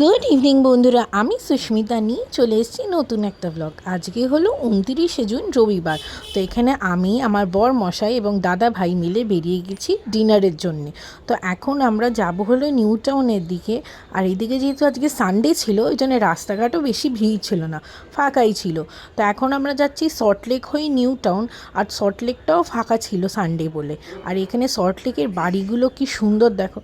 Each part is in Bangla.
গুড ইভিনিং বন্ধুরা। আমি সুস্মিতা নিয়ে চলে এসেছি নতুন একটা ব্লগ আজকে হলো উনতিরিশে জুন, রবিবার। তো এখানে আমি, আমার বর মশাই এবং দাদা ভাই মিলে বেরিয়ে গেছি ডিনারের জন্যে। তো এখন আমরা যাব হলো নিউ টাউনের দিকে। আর এইদিকে যেহেতু আজকে সানডে ছিল, ওই জন্য রাস্তাঘাটও বেশি ভিড় ছিল না, ফাঁকাই ছিল। তো এখন আমরা যাচ্ছি সল্টলেক হয়ে নিউ টাউন। আর সল্টলেকটাও ফাঁকা ছিল সানডে বলে। আর এখানে সল্টলেকের বাড়িগুলো কি সুন্দর দেখো।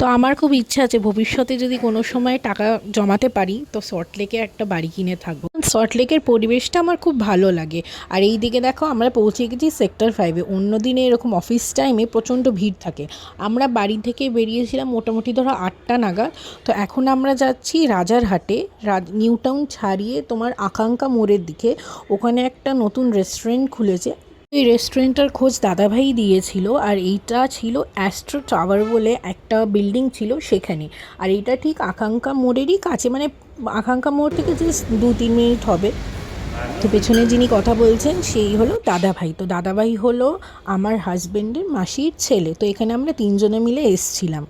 তো আমার খুব ইচ্ছা আছে ভবিষ্যতে যদি কোনো সময় টাকা জমাতে পারি, তো সল্টলেকে একটা বাড়ি কিনে থাকব। সল্টলেকের পরিবেশটা আমার খুব ভালো লাগে। আর এই দিকে দেখো আমরা পৌঁছে গেছি সেক্টর ফাইভে অন্য দিনে এরকম অফিস টাইমে প্রচণ্ড ভিড় থাকে। আমরা বাড়ি থেকে বেরিয়েছিলাম মোটামুটি ধরো আটটা নাগাদ। তো এখন আমরা যাচ্ছি রাজারহাটে। রাজ- নিউ টাউন ছাড়িয়ে তোমার আকাঙ্ক্ষা মোড়ের দিকে। ওখানে একটা নতুন রেস্টুরেন্ট খুলেছে। এই রেস্টুরেন্টটার খোঁজ দাদাভাই দিয়েছিল আর এইটা ছিল অ্যাস্ট্রো টাওয়ার বলে একটা বিল্ডিং ছিল সেখানে। আর এটা ঠিক আকাঙ্ক্ষা মোড়েরই কাছে মানে আকাঙ্ক্ষা মোড় থেকে জাস্ট দু তিন মিনিট হবে। তো পেছনে যিনি কথা বলছেন, সেই হলো দাদাভাই। তো দাদাভাই হলো আমার হাজবেন্ডের মাসির ছেলে। তো এখানে আমরা তিনজনে মিলে এসছিলাম।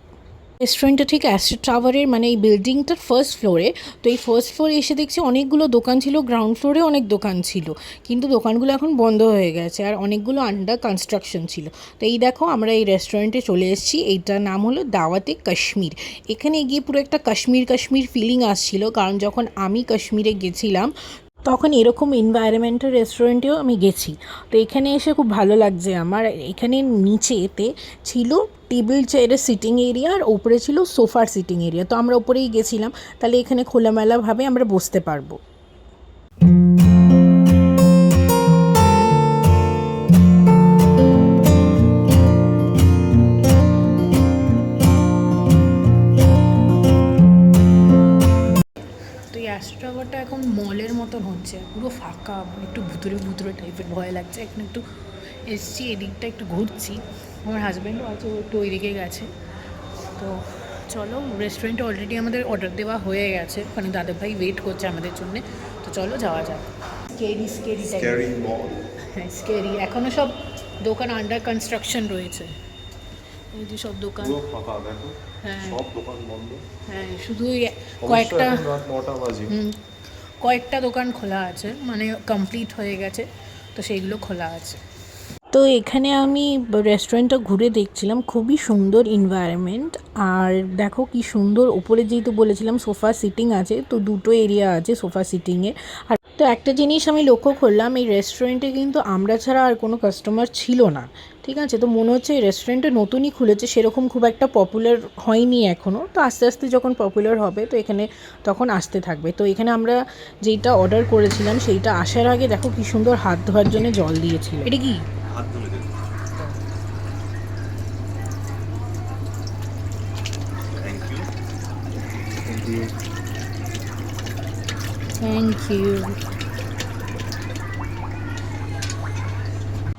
রেস্টুরেন্টটা ঠিক অ্যাস্ট্রো টাওয়ারের মানে এই বিল্ডিংটার ফার্স্ট ফ্লোরে তো এই ফার্স্ট ফ্লোরে এসে দেখছি অনেকগুলো দোকান ছিল গ্রাউন্ড ফ্লোরে অনেক দোকান ছিল। কিন্তু দোকানগুলো এখন বন্ধ হয়ে গেছে আর অনেকগুলো আন্ডার কনস্ট্রাকশন ছিল। তো এই দেখো আমরা এই রেস্টুরেন্টে চলে এসেছি। এইটার নাম হলো দাওয়াতে কাশ্মীর। এখানে গিয়ে পুরো একটা কাশ্মীর কাশ্মীর ফিলিং আসছিল। কারণ যখন আমি কাশ্মীরে গেছিলাম তখন এরকম এনভায়রনমেন্টাল রেস্টুরেন্টেও আমি গেছি। তো এখানে এসে খুব ভালো লাগছে আমার। এখানে নিচেতে ছিল টেবিল চেয়ারের সিটিং এরিয়া আর ওপরে ছিল সোফার সিটিং এরিয়া তো আমরা ওপরেই গেছিলাম। তাহলে এখানে খোলামেলাভাবে আমরা বসতে পারব। এই এখন মলের মতন হচ্ছে পুরো ফাঁকা মানে একটু ভুতুরে ভুতুরে টাইপের ভয় লাগছে এখন একটু এসছি এদিকটা একটু ঘুরছি। আমার হাজব্যান্ডও আছে একটু ওইদিকে গেছে। তো চলো রেস্টুরেন্টে অলরেডি আমাদের অর্ডার দেওয়া হয়ে গেছে ওখানে দাদাভাই ওয়েট করছে আমাদের জন্য। তো চলো যাওয়া যাক। স্কেরি স্কেরি মল হ্যাঁ স্কেরি এখনও সব দোকান আন্ডার কনস্ট্রাকশন রয়েছে। এই যে সব দোকান। পুরো ফাঁকা দেখো হ্যাঁ। সব দোকান বন্ধ। হ্যাঁ শুধু কয়েকটা নটা বাজে। কয়েকটা দোকান খোলা আছে মানে কমপ্লিট হয়ে গেছে তো সেইগুলো খোলা আছে। তো এখানে আমি রেস্টুরেন্টটা ঘুরে দেখছিলাম খুবই সুন্দর এনভায়রনমেন্ট আর দেখো কি সুন্দর ওপরে যেহেতু বলেছিলাম সোফা সিটিং আছে তো দুটো এরিয়া আছে সোফা সিটিংয়ে আর তো একটা জিনিস আমি লক্ষ্য করলাম এই রেস্টুরেন্টে কিন্তু আমরা ছাড়া আর কোনো কাস্টমার ছিল না। ঠিক আছে? তো মনে হচ্ছে এই রেস্টুরেন্টটা নতুনই খুলেছে সেরকম খুব একটা পপুলার হয়নি এখনও তো আস্তে আস্তে যখন পপুলার হবে তো এখানে তখন আসতে থাকবে। তো এখানে আমরা যেইটা অর্ডার করেছিলাম সেইটা আসার আগে দেখো কি সুন্দর হাত ধোয়ার জন্য জল দিয়েছিল। এটা কি? হাত ধুলে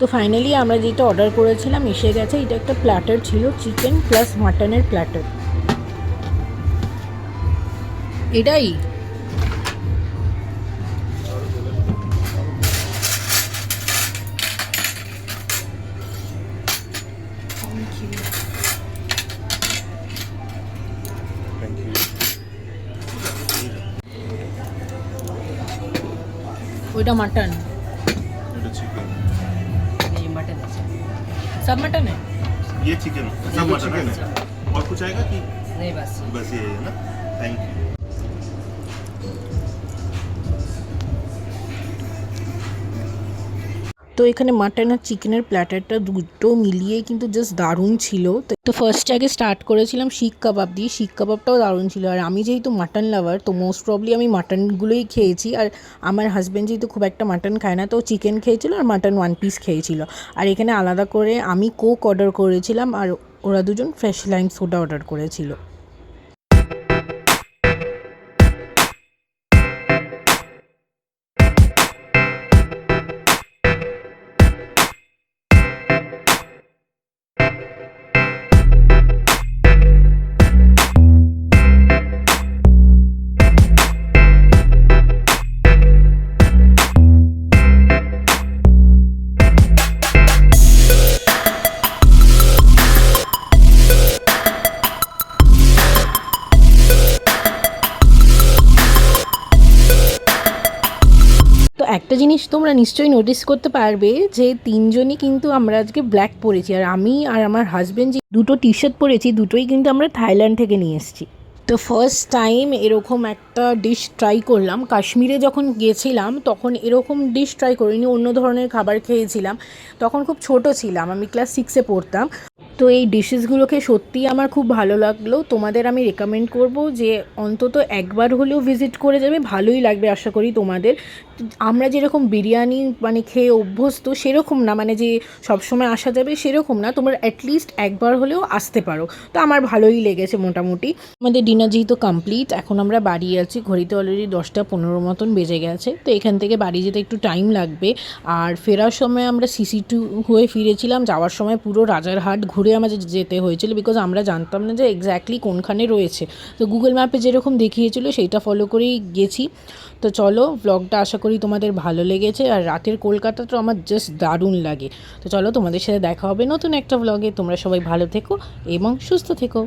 তো ফাইনালি আমরা যেটা অর্ডার করেছিলাম এসে গেছে, এটা একটা প্ল্যাটার ছিল চিকেন প্লাস মাটনের প্ল্যাটার এটাই? ওইটা মাটন सब मटन है? ये चिकन सब तो मटन है और कुछ आएगा कि नहीं बस। बस ये है ना? थैंक यू তো এখানে মাটন আর চিকেনের প্ল্যাটারটা দুটো মিলিয়ে কিন্তু জাস্ট দারুণ ছিল। তো- ফার্স্ট আগে স্টার্ট করেছিলাম শিক কাবাব দিয়ে। শিক কাবাবটাও দারুণ ছিল। আর আমি যেহেতু মাটন লাভার তো মোস্ট প্রবলি আমি মাটনগুলোই খেয়েছি। আর আমার হাজব্যান্ড যেহেতু খুব একটা মাটন খায় না, তো চিকেন খেয়েছিল আর মাটন ওয়ান পিস খেয়েছিল। আর এখানে আলাদা করে আমি কোক অর্ডার করেছিলাম। আর ওরা দুজন ফ্রেশ লাইম সোডা অর্ডার করেছিল। একটা জিনিস তোমরা নিশ্চয়ই নোটিস করতে পারবে যে তিনজনই কিন্তু আমরা আজকে ব্ল্যাক পরেছি। আর আমি আর আমার হাজব্যান্ড যে দুটো টি শার্ট পরেছি, দুটোই কিন্তু আমরা থাইল্যান্ড থেকে নিয়ে এসেছি। তো ফার্স্ট টাইম এরকম একটা ডিশ ট্রাই করলাম। কাশ্মীরে যখন গেছিলাম তখন এরকম ডিশ ট্রাই করিনি, অন্য ধরনের খাবার খেয়েছিলাম। তখন খুব ছোট ছিলাম, আমি ক্লাস সিক্সে পড়তাম। তো এই ডিশেসগুলোকে সত্যিই আমার খুব ভালো লাগল। তোমাদের আমি রেকমেন্ড করব যে অন্তত একবার হলেও ভিজিট করে যাবে, ভালোই লাগবে আশা করি তোমাদের। আমরা যেরকম বিরিয়ানি মানে খেয়ে অভ্যস্ত সেরকম না মানে যে সবসময় আসা যাবে সেরকম না, তোমরা অ্যাটলিস্ট একবার হলেও আসতে পারো। তো আমার ভালোই লেগেছে মোটামুটি। আমাদের ডিনার যেহেতু কমপ্লিট এখন আমরা বাড়ি আছি, ঘড়িতে অলরেডি দশটা পনেরো মতন বেজে গেছে, তো এখান থেকে বাড়ি যেতে একটু টাইম লাগবে। আর ফেরার সময় আমরা সিসি টু হয়ে ফিরেছিলাম, যাওয়ার সময় পুরো রাজারহাট ঘুরে আমাদের যেতে হয়েছিল বিকজ আমরা জানতাম না যে এক্স্যাক্টলি কোনখানে রয়েছে। তো গুগল ম্যাপে যেরকম দেখিয়েছিল সেইটা ফলো করেই গেছি। তো চলো ব্লগটা আশা করি তোমাদের ভালো লেগেছে আর রাতের কলকাতা তো আমার জাস্ট দারুণ লাগে। তো চলো তোমাদের সাথে দেখা হবে নতুন একটা ব্লগে তোমরা সবাই ভালো থেকো এবং সুস্থ থেকো।